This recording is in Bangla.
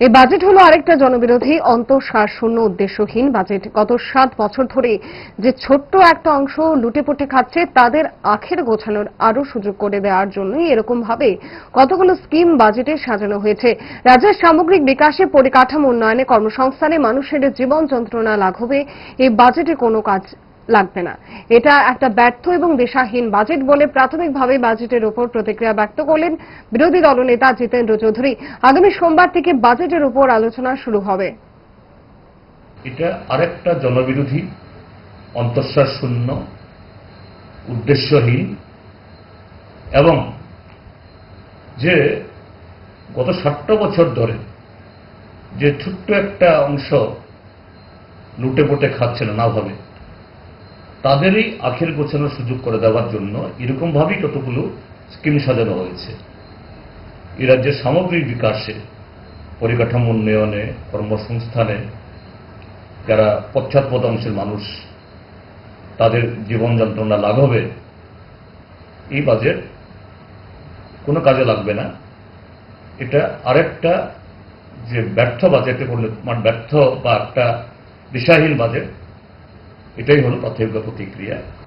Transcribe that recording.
এই বাজেট হলো আরেকটা জনবিরোধী অন্তঃসার শূন্য উদ্দেশ্যহীন বাজেট। গত সাত বছর ধরে যে ছোট্ট একটা অংশ লুটেপুটে খাচ্ছে, তাদের আখের গোছানোর আরও সুযোগ করে দেওয়ার জন্যই এরকম ভাবে কতগুলো স্কিম বাজেটে সাজানো হয়েছে। রাজ্যের সামগ্রিক বিকাশে পরিকাঠামো উন্নয়নে কর্মসংস্থানে মানুষের জীবন যন্ত্রণা লাঘবে। এই বাজেটে কোনো কাজ লাগবে না। এটা একটা ব্যর্থ এবং দিশাহীন বাজেট বলে প্রাথমিকভাবে বাজেটের উপর প্রতিক্রিয়া ব্যক্ত করলেন বিরোধী দলনেতা জিতেন্দ্র চৌধুরী। আগামী সোমবার থেকে বাজেটের উপর আলোচনা শুরু হবে। এটা আরেকটা জনবিরোধী অন্তঃসার শূন্য, উদ্দেশ্যহীন এবং যে গত ষাটটা বছর ধরে যে ছোট্ট একটা অংশ লুটে পুটে খাচ্ছিল না ভাবে। তাদেরই আখের গোছানোর সুযোগ করে দেওয়ার জন্য এরকমভাবেই কতগুলো স্কিম সাজানো হয়েছে। এ রাজ্যের সামগ্রিক বিকাশে, পরিকাঠামো উন্নয়নে, কর্মসংস্থানে যারা পশ্চাৎপদ অংশের মানুষ, তাদের জীবন যন্ত্রণা লাঘবে, এই বাজেট কোনো কাজে লাগবে না। এটা আরেকটা যে ব্যর্থ বাজেটে পরিণত মানে ব্যর্থ বা একটা দিশাহীন বাজেট এটাই হলো প্রাথমিক প্রতিক্রিয়া।